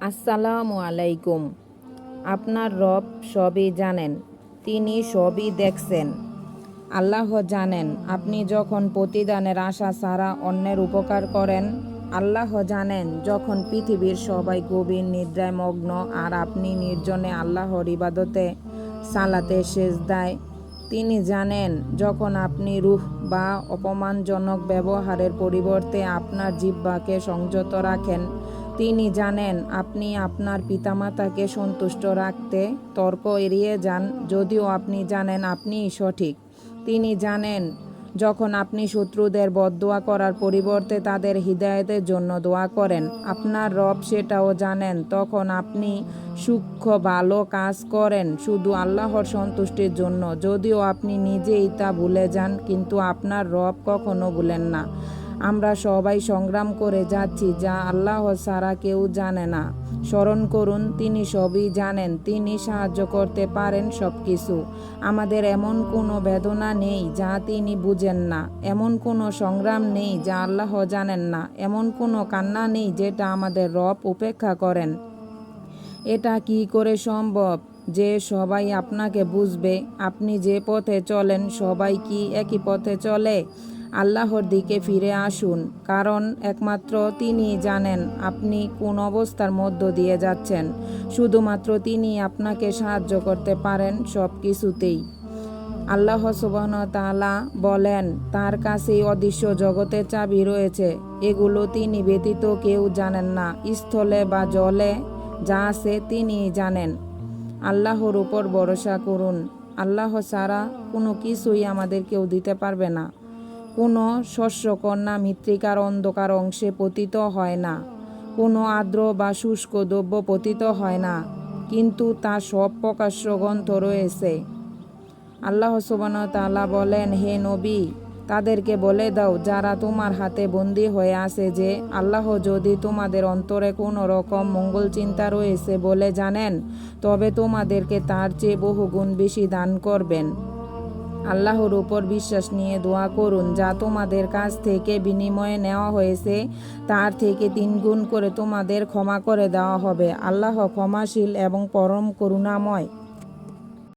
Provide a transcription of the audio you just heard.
আসসালামু আলাইকুম। আপনার রব সবই জানেন, তিনি সবই দেখছেন। আল্লাহ জানেন, আপনি যখন প্রতিদানের আশা ছাড়া অন্যের উপকার করেন, আল্লাহ জানেন, যখন পৃথিবীর সবাই গভীর নিদ্রায় মগ্ন আর আপনি নির্জনে আল্লাহর ইবাদতে, সালাতে শেষ দেয় তিনি জানেন, যখন আপনি রুহ বা অপমানজনক ব্যবহারের পরিবর্তে আপনার জিহ্বাকে সংযত রাখেন তিনি জানেন, আপনি আপনার পিতামাতাকে সন্তুষ্ট রাখতে তর্ক এড়িয়ে যান, যদিও আপনি জানেন আপনিই সঠিক। তিনি জানেন, যখন আপনি শত্রুদের বদদোয়া করার পরিবর্তে তাদের হৃদায়তের জন্য দোয়া করেন, আপনার রব সেটাও জানেন, তখন আপনি সূক্ষ্ম ভালো কাজ করেন শুধু আল্লাহর সন্তুষ্টির জন্য। যদিও আপনি নিজেই তা ভুলে যান, কিন্তু আপনার রব কখনো ভুলেন না। আমরা সবাই সংগ্রাম করে যাচ্ছি, যা আল্লাহ ছাড়া কেউ জানে না। স্মরণ করুন, তিনি সবই জানেন, তিনি সাহায্য করতে পারেন সব কিছু আমাদের এমন কোনো বেদনা নেই, যা তিনি বুঝেন না। এমন কোনো সংগ্রাম নেই, যা আল্লাহ জানেন না। এমন কোনো কান্না নেই, যেটা আমাদের রব উপেক্ষা করেন। এটা কি করে সম্ভব? যে সবাই আপনাকে বুঝবে, আপনি যে পথে চলেন, সবাই কি একই পথে চলে? আল্লাহর দিকে ফিরে আসুন, কারণ একমাত্র তিনি জানেন আপনি কোন অবস্থার মধ্য দিয়ে যাচ্ছেন, শুধুমাত্র তিনি আপনাকে সাহায্য করতে পারেন সব কিছুতেই আল্লাহ সুবহান তাআলা বলেন, তার কাছেই অদৃশ্য জগতের চাবি রয়েছে, এগুলো তিনি ব্যতীত কেউ জানেন না, স্থলে বা জলে যা আছে তিনি জানেন। আল্লাহর উপর ভরসা করুন, আল্লাহ ছাড়া কোনো কিছুই আমাদের কেউ দিতে পারবে না। কোনো শস্যকন্যা মৃত্তিকার অন্ধকার অংশে পতিত হয় না। কোনো আর্দ্র বা শুষ্ক দ্রব্য পতিত হয় না, কিন্তু তা সব প্রকাশ্য গ্রন্থ রয়েছে। আল্লাহ সুবান তাআলা বলেন, হে নবী, তাদেরকে বলে দাও, যারা তোমার হাতে বন্দি হয়ে আছে যে আল্লাহ যদি তোমাদের অন্তরে কোনো রকম মঙ্গল চিন্তা রয়েছে বলে জানেন, তবে তোমাদেরকে তার চেয়ে বহুগুণ বেশি দান করবেন। আল্লাহর উপর বিশ্বাস নিয়ে দোয়া করুন, যা তোমাদের কাছ থেকে বিনিময়ে নেওয়া হয়েছে, তার থেকে তিন গুণ করে তোমাদের ক্ষমা করে দেওয়া হবে। আল্লাহ ক্ষমাশীল এবং পরম করুণাময়।